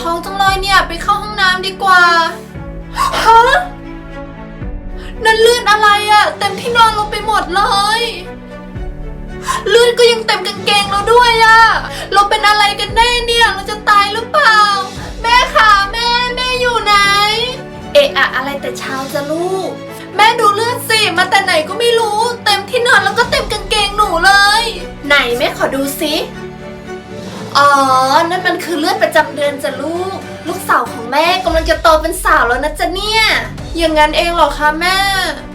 ท้องจังเลยเนี่ย ไปเข้าห้องน้ำดีกว่า ฮะ นั่นเลือดอะไรอะเต็มที่นอนลงไปหมดเลย เลือดก็ยังเต็มกางเกงเราด้วยอะเราเป็นอะไรกันแน่เนี่ย เราจะตายหรือเปล่า แม่ค่ะแม่แม่อยู่ไหน เอะอะอะไรแต่เช้าจะลูก แม่ดูเลือดสิ มาแต่ไหนก็ไม่รู้ เต็มที่นอนแล้วก็เต็มกางเกงหนูเลย ไหนแม่ขอดูสิ อ๋อ นั่นมันคือเลือดประจำเดือนจ้ะลูก ลูกสาวของแม่กำลังจะโตเป็นสาวแล้วนะจ๊ะเนี่ย อย่างนั้นเองเหรอคะแม่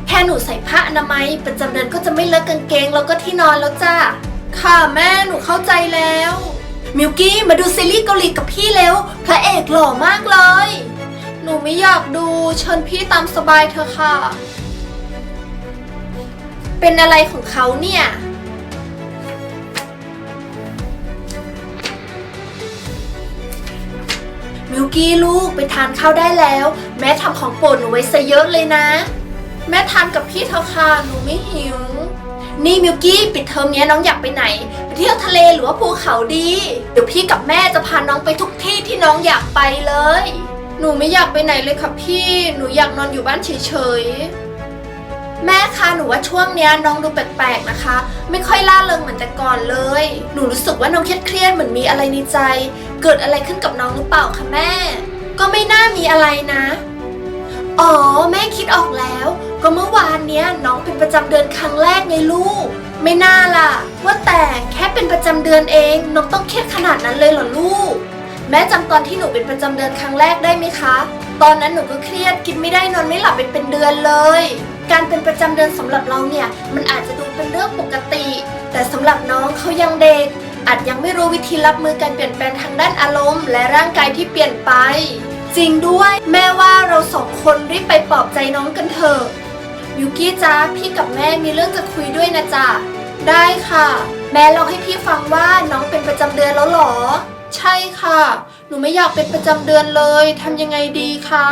แค่หนูใส่ผ้าอนามัยประจำเดือนก็จะไม่เลอะกางเกงแล้วก็ที่นอนแล้วจ้าค่ะแม่หนูเข้าใจแล้ว มิวกี้มาดูซีรีส์เกาหลีกับพี่เร็วพระเอกหล่อมากเลย หนูไม่อยากดูเชิญพี่ตามสบายเถอะค่ะ เป็นอะไรของเขาเนี่ย มิวกี้ลูกไปทานข้าวได้แล้ว แม่ทำของโปรดหนูไว้ซะเยอะเลยนะ แม่ทานกับพี่เถอค่ะหนูไม่หิว นี่มิวกี้ปิดเทอมนี้น้องอยากไปไหน ไปเที่ยวทะเลหรือว่าภูเขาดี เดี๋ยวพี่กับแม่จะพาน้องไปทุกที่ที่น้องอยากไปเลย หนูไม่อยากไปไหนเลยค่ะพี่ หนูอยากนอนอยู่บ้านเฉยๆแม่คะหนูว่าช่วงเนี้ยน้องดูแปลกๆนะคะ ไม่ค่อยล่าเริงเหมือนแต่ก่อนเลย หนูรู้สึกว่าน้องเครียดๆเหมือนมีอะไรในใจ เกิดอะไรขึ้นกับน้องหรือเปล่าคะแม่ ก็ไม่น่ามีอะไรนะ อ๋อ แม่คิดออกแล้ว ก็เมื่อวานเนี้ยน้องเป็นประจำเดือนครั้งแรกไงลูก ไม่น่าล่ะ ว่าแต่แค่เป็นประจำเดือนเอง น้องต้องเครียดขนาดนั้นเลยเหรอลูก แม่จำตอนที่หนูเป็นประจำเดือนครั้งแรกได้ไหมคะ ตอนนั้นหนูก็เครียดกินไม่ได้นอนไม่หลับเป็นเป็นเดือนเลย การเป็นประจำเดือนสำหรับเราเนี่ยมันอาจจะดูเป็นเรื่องปกติ แต่สำหรับน้องเขายังเด็ก อาจยังไม่รู้วิธีรับมือการเปลี่ยนแปลงทางด้านอารมณ์ และร่างกายที่เปลี่ยนไป จริงด้วย แม่ว่าเราสองคนรีบไปปลอบใจน้องกันเถอะยูกี้จ้าพี่กับแม่มีเรื่องจะคุยด้วยนะจ๊ะได้ค่ะ แม่เล่าให้พี่ฟังว่าน้องเป็นประจำเดือนแล้วหรอ ใช่ค่ะ หนูไม่อยากเป็นประจำเดือนเลยทำยังไงดีคะ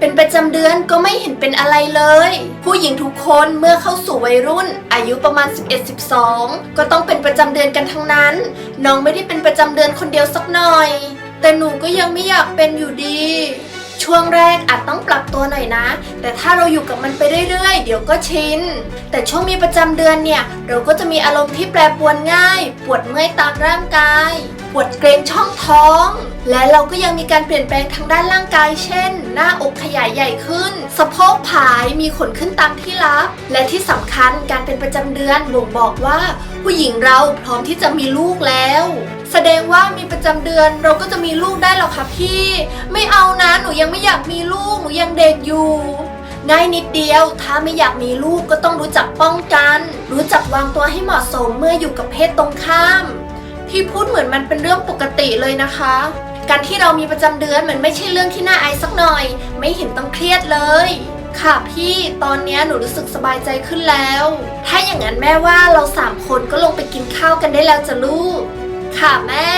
เป็นประจำเดือนก็ไม่เห็นเป็นอะไรเลย ผู้หญิงทุกคนเมื่อเข้าสู่วัยรุ่น อายุประมาณ 11-12 ก็ต้องเป็นประจำเดือนกันทั้งนั้น น้องไม่ได้เป็นประจำเดือนคนเดียวสักหน่อย แต่หนูก็ยังไม่อยากเป็นอยู่ดี ช่วงแรกอาจต้องปรับตัวหน่อยนะ แต่ถ้าเราอยู่กับมันไปเรื่อยๆ เดี๋ยวก็ชิน แต่ช่วงมีประจำเดือนเนี่ย เราก็จะมีอารมณ์ที่แปรปรวนง่าย ปวดเมื่อยตามร่างกาย ปวดเกรงช่องท้อง และเราก็ยังมีการเปลี่ยนแปลงทางด้านร่างกาย เช่น หน้าอกขยายใหญ่ขึ้น สะโพกผายมีขนขึ้นตามที่รับ และที่สำคัญการเป็นประจำเดือนบ่งบอกว่า ผู้หญิงเราพร้อมที่จะมีลูกแล้ว แสดงว่ามีประจำเดือนเราก็จะมีลูกได้หรอคะพี่ ไม่เอานะหนูยังไม่อยากมีลูกหนูยังเด็กอยู่ง่ายนิดเดียว ถ้าไม่อยากมีลูกก็ต้องรู้จักป้องกัน รู้จักวางตัวให้เหมาะสมเมื่ออยู่กับเพศตรงข้าม พี่พูดเหมือนมันเป็นเรื่องปกติเลยนะคะ การที่เรามีประจำเดือนมันไม่ใช่เรื่องที่น่าอายสักหน่อย ไม่เห็นต้องเครียดเลย ค่ะพี่ตอนนี้หนูรู้สึกสบายใจขึ้นแล้ว ถ้าอย่างนั้นแม่ว่าเราสามคนก็ลงไปกินข้าวกันได้แล้วจ้ะลูก ค่ะแม่